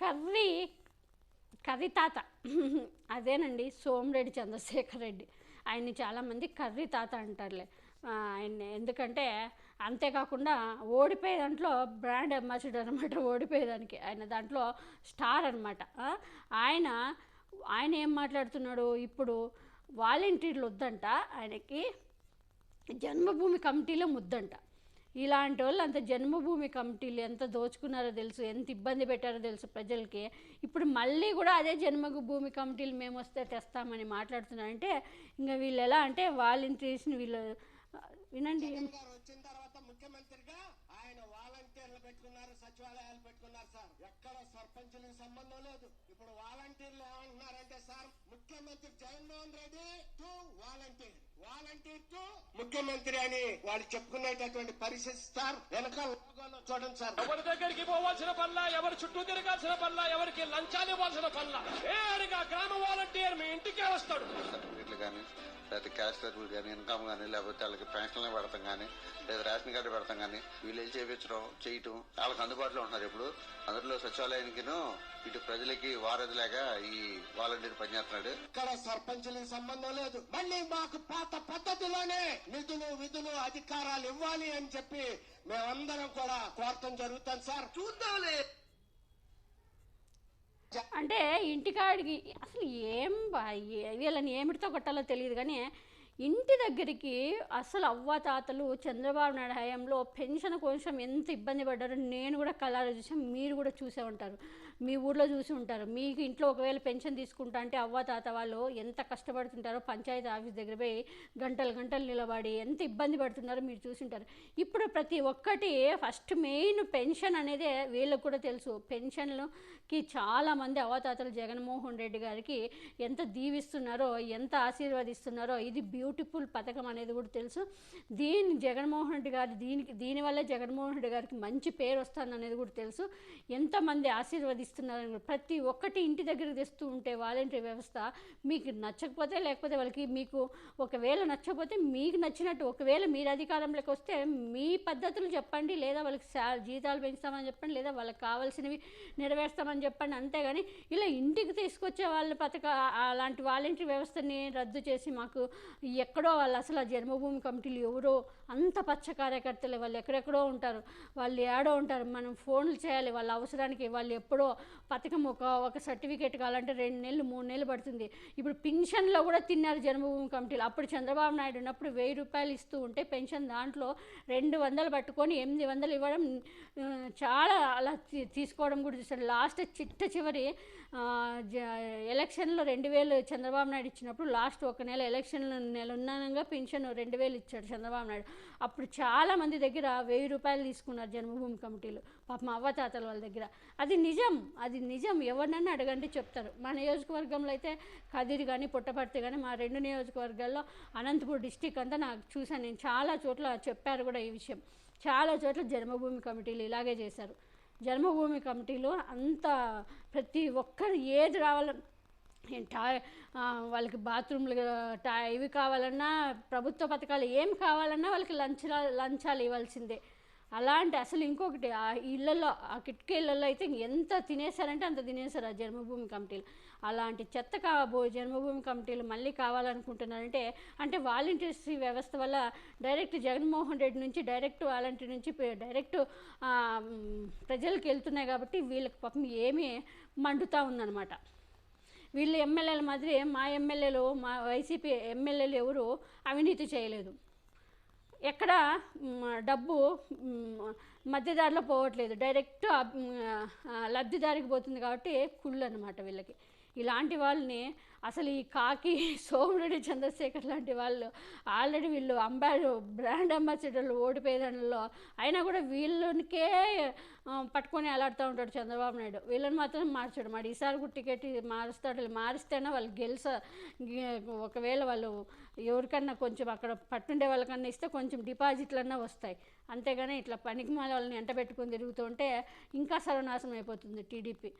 Curry curry తాత. అదేనండి సోమిరెడ్డి చంద్రశేఖర్ రెడ్డి. ఆయన్ని చాలామంది కర్రీ తాత అంటారులే. ఆయన్ని. ఎందుకంటే అంతేకాకుండా ఓడిపోయే దాంట్లో బ్రాండ్ అంబాసిడర్ అనమాట ఓడిపోయేదానికి ఆయన దాంట్లో స్టార్ అనమాట ఆయన ఆయన ఏం మాట్లాడుతున్నాడు? ఇప్పుడు వాలంటీర్లు వద్దంట. ఆయనకి జన్మభూమి కమిటీలో ముద్దంట. ఇలాంటి వాళ్ళు అంత జన్మభూమి కమిటీలు ఎంత దోచుకున్నారో తెలుసు ఎంత ఇబ్బంది పెట్టారో తెలుసు ప్రజలకి. ఇప్పుడు మళ్ళీ కూడా అదే జన్మభూమి కమిటీలు మేము వస్తే తెస్తామని మాట్లాడుతున్నారంటే ఇంకా వీళ్ళు ఎలా అంటే వాలంటీర్స్ని వీళ్ళు వినండి. వచ్చిన తర్వాత ముఖ్యమంత్రిగా ఆయన వాలంటీర్లు పెట్టుకున్నారు సచివాలయాలు పెట్టుకున్నారు సార్. ఎక్కడ సర్పంచులకు సంబంధం లేదు. ఇప్పుడు వాలంటీర్లు ఏమంటున్నారంటే సార్ ముఖ్యమంత్రి Jaganmohan Reddy to volunteer. Volunteer to ముఖ్యమంత్రి అని వాళ్ళు చెప్పుకునేటటువంటి పరిస్థితి సార్ వెనకాల చూడండి సార్. ఎవరి దగ్గరికి పోవాల్సిన పనుల ఎవరి చుట్టూ తిరగాల్సిన పనుల ఎవరికి లంచాలు ఇవ్వాల్సిన పనుల? గ్రామ వాలంటీర్ మీ ఇంటికే వస్తాడు. కానీ లేకపోతే క్యాష్ సర్టిఫికెట్ కానీ ఇన్కమ్ కానీ లేకపోతే వాళ్ళకి పెన్షన్లు పెడతాం కానీ లేదా రేషన్ కార్డు పెడతాం కానీ వీళ్ళు వెళ్ళి చేయించడం చేయటం వాళ్ళకి అందుబాటులో ఉంటున్నారు ఇప్పుడు. అందులో సచివాలయానికిను ఇటు ప్రజలకి వారధిలాగా ఈ వాలంటీర్ పనిచేస్తున్నాడు ఇక్కడ సర్పంచులకు సంబంధం లేదు. మళ్ళీ మాకు పాత పద్ధతిలోనే నిధులు విధులు అధికారాలు ఇవ్వాలి అని చెప్పి మేమందరం కూడా కోరటం జరుగుతుంది సార్. చూద్దాంలే. అంటే ఇంటికాడికి అసలు ఏం వీళ్ళని ఏమిటితో కొట్టాలో తెలియదు కానీ ఇంటి దగ్గరికి అసలు అవ్వాతాతలు చంద్రబాబు నాయుడు హయాంలో పెన్షన్ కోసం ఎంత ఇబ్బంది పడ్డారో నేను కూడా కళాలో చూసాం మీరు కూడా చూసే ఉంటారు. మీ ఊర్లో చూసి ఉంటారు. మీకు ఇంట్లో ఒకవేళ పెన్షన్ తీసుకుంటా అంటే అవ్వాతాత వాళ్ళు ఎంత కష్టపడుతుంటారో పంచాయతీ ఆఫీస్ దగ్గర పోయి గంటలు గంటలు నిలబడి ఎంత ఇబ్బంది పడుతున్నారో మీరు చూసింటారు ఇప్పుడు ప్రతి ఒక్కటి ఫస్ట్ మెయిన్ పెన్షన్ అనేది వీళ్ళకి కూడా తెలుసు. పెన్షన్లకి చాలామంది అవతాతలు జగన్మోహన్ రెడ్డి గారికి ఎంత దీవిస్తున్నారో ఎంత ఆశీర్వదిస్తున్నారో ఇది బ్యూటిఫుల్ పథకం అనేది కూడా తెలుసు. దీని జగన్మోహన్ రెడ్డి గారి దీనికి దీనివల్ల జగన్మోహన్ రెడ్డి గారికి మంచి పేరు వస్తుందనేది కూడా తెలుసు. ఎంతమంది ఆశీర్వదిస్తున్నారని కూడా ప్రతి ఒక్కటి ఇంటి దగ్గరికి తెస్తూ ఉంటే వాలంటీర్ వ్యవస్థ మీకు నచ్చకపోతే లేకపోతే వాళ్ళకి మీకు ఒకవేళ నచ్చకపోతే మీకు నచ్చినట్టు ఒకవేళ మీరు అధికారంలోకి వస్తే మీ పద్ధతులు చెప్పండి లేదా వాళ్ళకి శా జీతాలు పెంచుతామని చెప్పండి లేదా వాళ్ళకి కావాల్సినవి నెరవేరుస్తామని చెప్పండి. అంతేగాని ఇలా ఇంటికి తీసుకొచ్చే వాళ్ళ పథక అలాంటి వాలంటీర్ వ్యవస్థని రద్దు చేసి మాకు ఎక్కడో వాళ్ళు అసలు ఆ జన్మభూమి కమిటీలు ఎవరో అంత పచ్చ కార్యకర్తలు వాళ్ళు ఎక్కడెక్కడో ఉంటారు. వాళ్ళు ఏడో ఉంటారు. మనం ఫోన్లు చేయాలి. వాళ్ళ అవసరానికి వాళ్ళు ఎప్పుడో పథకం ఒక ఒక సర్టిఫికేట్ కావాలంటే రెండు నెలలు మూడు నెలలు పడుతుంది. ఇప్పుడు పెన్షన్లో కూడా తిన్నారు జన్మభూమి కమిటీలు. అప్పుడు చంద్రబాబు నాయుడు ఉన్నప్పుడు వెయ్యి రూపాయలు ఇస్తూ ఉంటే పెన్షన్ దాంట్లో రెండు వందలు పట్టుకొని ఎనిమిది వందలు ఇవ్వడం చాలా అలా తీసుకోవడం కూడా చూసారు లాస్ట్ చిట్ట చివరి జ- ఎలక్షన్లో రెండు వేలు చంద్రబాబు నాయుడు ఇచ్చినప్పుడు లాస్ట్ ఒక నెల ఎలక్షన్ నెల ఉన్నానంగా పెన్షన్ రెండు వేలు ఇచ్చాడు చంద్రబాబు నాయుడు. అప్పుడు చాలా మంది దగ్గర వెయ్యి రూపాయలు తీసుకున్నారు జన్మభూమి కమిటీలు. పాపం అవ్వతాతల వాళ్ళ దగ్గర. అది నిజం. అది నిజం. ఎవరినన్నా అడగండి చెప్తారు. మా నియోజకవర్గంలో అయితే కదిరి కానీ పుట్టపర్తి కానీ మా రెండు నియోజకవర్గాల్లో అనంతపూర్ డిస్టిక్ అంతా నాకు చూశాను. నేను చాలా చోట్ల చెప్పారు కూడా ఈ విషయం. చాలా చోట్ల జన్మభూమి కమిటీలు ఇలాగే చేశారు. జన్మభూమి కమిటీలు అంత ప్రతి ఒక్కరు ఏది రావాలని టాయ్ టా వాళ్ళకి బాత్రూమ్లు టా ఇవి కావాలన్నా ప్రభుత్వ పథకాలు ఏం కావాలన్నా వాళ్ళకి లంచా లంచాలు ఇవ్వాల్సిందే. అలాంటి అసలు ఇంకొకటి ఆ ఇళ్ళల్లో ఆ కిటికీ ఇళ్ళల్లో అయితే ఎంత తినేశారంటే అంత తినేశారు ఆ జన్మభూమి కమిటీలు. అలాంటి చెత్త కాబో జన్మభూమి కమిటీలు మళ్ళీ కావాలనుకుంటున్నారంటే అంటే వాలంటీర్స్ వ్యవస్థ వల్ల డైరెక్ట్ జగన్మోహన్ రెడ్డి నుంచి డైరెక్ట్ వాలంటీర్ నుంచి పే- డైరెక్ట్ ప్రజలకు వెళ్తున్నాయి కాబట్టి వీళ్ళకి పాపం ఏమీ మండుతూ ఉందన్నమాట. వీళ్ళు ఎమ్మెల్యేల మాదిరి మా ఎమ్మెల్యేలు మా వైసీపీ ఎమ్మెల్యేలు ఎవరు అవినీతి చేయలేదు. ఎక్కడ డబ్బు మధ్యదారిలో పోవట్లేదు. డైరెక్ట్ లబ్ధిదారికి పోతుంది కాబట్టి కుళ్ళు అనమాట వీళ్ళకి. ఇలాంటి వాళ్ళని అసలు ఈ కాకి సోమిరెడ్డి చంద్రశేఖర్ లాంటి వాళ్ళు ఆల్రెడీ వీళ్ళు అంబాడు బ్రాండ్ అంబాసిడర్లు ఓడిపోయేదానిలో అయినా కూడా వీళ్ళనికే పట్టుకొని ఎలాడుతూ ఉంటాడు చంద్రబాబు నాయుడు. వీళ్ళని మాత్రం మార్చాడు. మరి ఈసారి కూడా టికెట్ మారుస్తాడు మారిస్తేనే వాళ్ళు గెలిస గె- ఒకవేళ వాళ్ళు ఎవరికన్నా కొంచెం అక్కడ పట్టుండే వాళ్ళకన్నా ఇస్తే కొంచెం డిపాజిట్లన్నా వస్తాయి. అంతేగాని ఇట్లా పనికి వాళ్ళని ఎంట పెట్టుకొని తిరుగుతుంటే ఇంకా సర్వనాశనం అయిపోతుంది టీడీపీ.